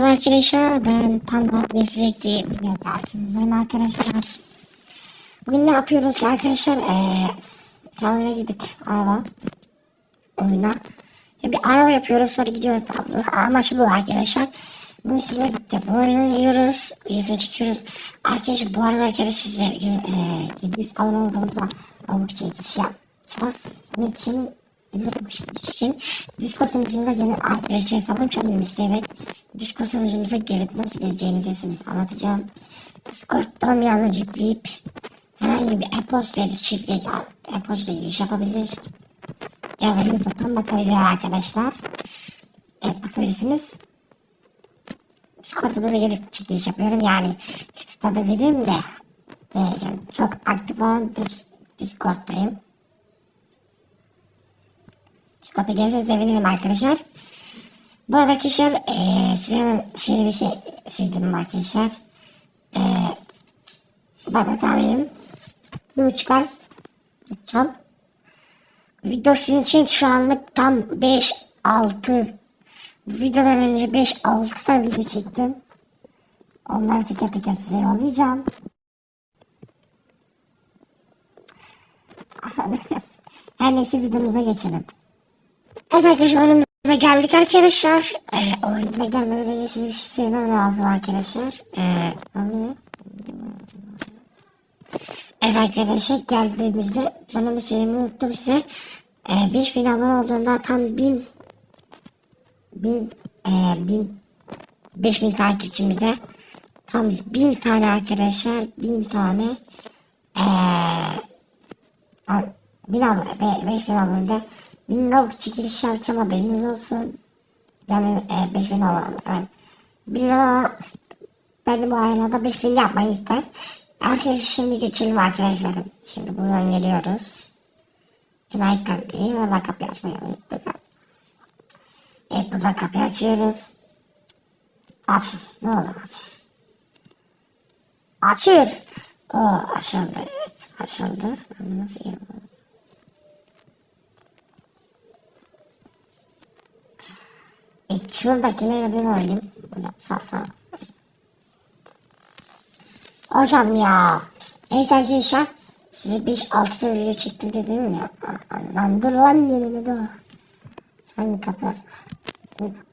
Arkadaşlar ben Panda Besicek diye bir video karşınızdayım arkadaşlar. Bugün ne yapıyoruz ki arkadaşlar? Ee, tamire gittik araba oyuna. Ya bir araba yapıyoruz sonra gidiyoruz. Amaç bu arkadaşlar. Bu size bitti. Bu oyunu yiyoruz. Yüzünü çekiyoruz. Arkadaşlar bu arada arkadaşlar size yüz, e, 700 abone olduğumuzda abuk çekişi yapacağız. Bunun için için Discord sunucumuza gelin arkadaşlar hesabım çalınmıştı evet. Discord sunucumuza gelip nasıl geleceğinizi hepsini anlatacağım. Discord'dan yalnız yükleyip herhangi bir e-posta ya da çiftliğe e-posta giriş yapabilir. Ya da YouTube'dan bakabilir arkadaşlar. Evet bakabilirsiniz. Discord'umuza gelip çekiliş yapıyorum yani YouTube'da da veririm de e, yani çok aktif olan Dis- Discord'dayım. Discord'a gelirseniz sevinirim arkadaşlar. Bu arada arkadaşlar eee size şöyle bir şey söyledim arkadaşlar. Eee Baba tahminim bir buçuk ay yapacağım. Video sizin için şu anlık tam 5-6 bu videodan önce 5-6 tane video çektim. Onları teker teker size yollayacağım. Her neyse videomuza geçelim. Evet arkadaşlar oyunumuza geldik arkadaşlar. Ee, oyununa gelmeden önce size bir şey söylemem lazım arkadaşlar. Ee, onu... Evet arkadaşlar geldiğimizde bana bir söylemeyi unuttum size. Ee, 5000 abone olduğunda tam 1000 1000 e, 1000 5000 takipçimizde tam 1000 tane arkadaşlar 1000 tane eee 1000 abone 5000 abonede 1000 lira çekiliş yapacağım haberiniz olsun. Yani e, 5000 abone evet. 1000 lira benim bu aylarda 5000 yapmayın lütfen. Arkadaşlar şimdi geçelim arkadaşlar. Şimdi buradan geliyoruz. Enayi kaliteyi oradan kapıyı açmayı unuttuk. Evet buradan kapıyı açıyoruz. Açın. Ne olur açır. Açır. O açıldı. Evet açıldı. Bunu nasıl yerim? E, şuradakileri bir alayım. Hocam sağ sağ. Hocam ya. Evet arkadaşlar. Size 5-6 tane video çektim dedim ya. Lan dur lan yerine dur. Hangi kapı açma? Hangi kapı?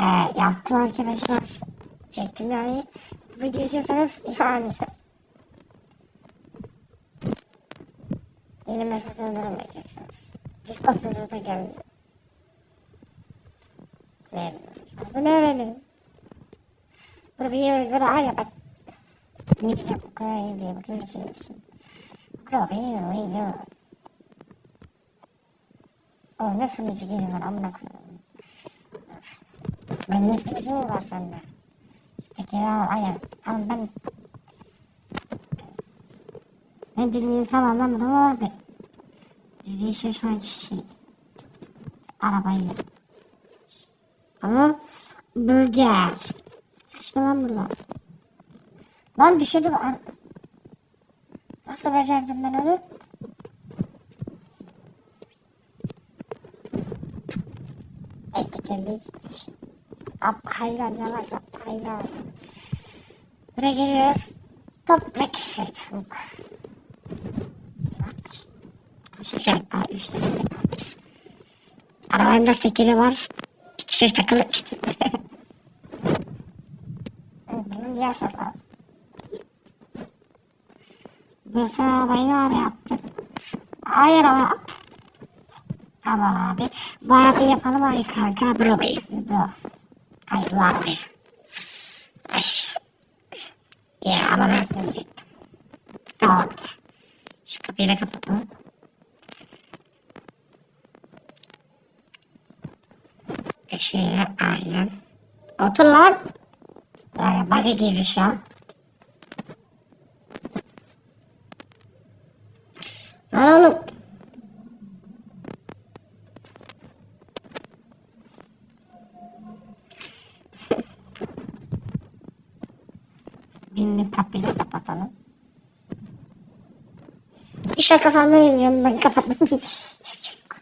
Ee, yaptım arkadaşlar. Çektim yani. Bu video izliyorsanız yani. Yeni mesaj göndermeyeceksiniz. Discord sunucuda geldi. Videoyu göre ay ya bak. Ne bileyim bu kadar iyi diye bakın şey olsun. Bu video video. O ne sunucu geliyorlar amına koyayım. Benim sunucu mu var sende? İşte ya aynen. Tamam ben ne dediğini tam anlamadım ama de, dediği şey sanki şey. Arabayı. Ama burger. Sıkıştı lan burada. Lan düşürdüm. Nasıl becerdim ben onu? Evet geldik. Yap hayran yavaş yap hayran. Buraya geliyoruz. Toprak. Evet. Kaç dakika? Üç dakika dört tekeri var. İkisi takılı. Bunun diğer arabayı ne ara yaptık? Hayır ama. Tamam abi. Bu arabayı yapalım ay kanka. Bro beysiz bro. Ay bu arabayı. Ay. Ya ama ben söyleyecektim. Tamam. Şu kapıyı da kapatalım. Şöyle aynen. Otur lan. Yani bug'a girdi şu an. Lan oğlum. Bindim kapıyı da kapatalım. İşe kafamdan iniyorum ben kapatmadım. Çok.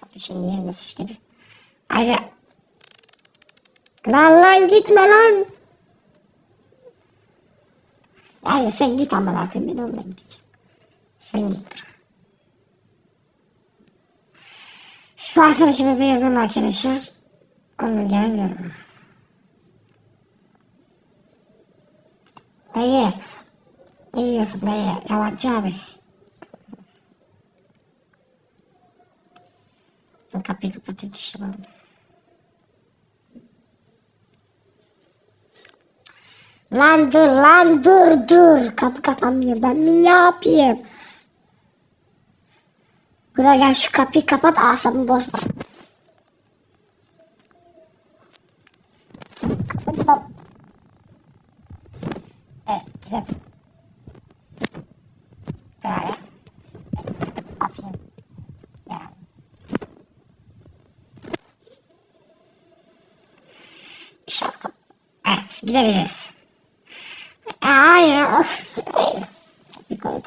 Kapı şimdi yerine şükür. Ayrıca Lan lan gitme lan. Yani sen git ama bakayım ben onunla gideceğim. Sen git bırak. Şu arkadaşımıza yazalım arkadaşlar. Onu gelmiyorum. Dayı. Ne diyorsun dayı? Yavaşça abi. Ben düştüm abi. Lan dur lan dur dur. Kapı kapanmıyor. Ben mi ne yapayım? Buraya gel şu kapıyı kapat asabımı bozma. Kapattım. Evet gidelim. Böyle. Atayım. Yani. Şarkı. Evet gidebiliriz. Hayır.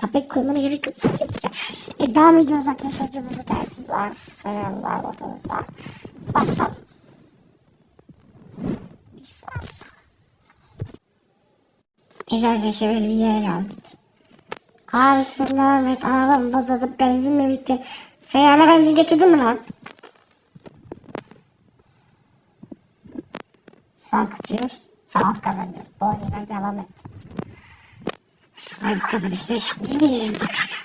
Kapıyı koymana gerek yok. E, devam ediyoruz arkadaşlar. Cımbızı telsiz var. Fren var. Var. Baksam. Bir saat. Evet arkadaşlar böyle bir yere geldik. Abi sen devam et. Arabam bozuldu. Benzin mi bitti? Sen yana benzin getirdin mi lan? Sağ kıtıyor. Sağ kazanıyor. Bu oyuna devam et. Sonra bu kapıdaki şimdi gidelim bakalım.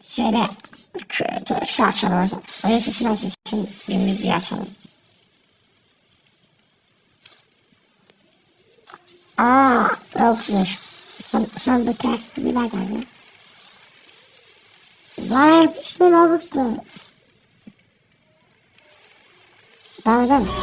Şöyle şey açalım hocam. Öyle sesini açın. Şimdi bir müziği açalım. Aa, yokmuş. Sen, sen bu tersi bir ver gel. Bana yapış bir olmuştu. Eder misin?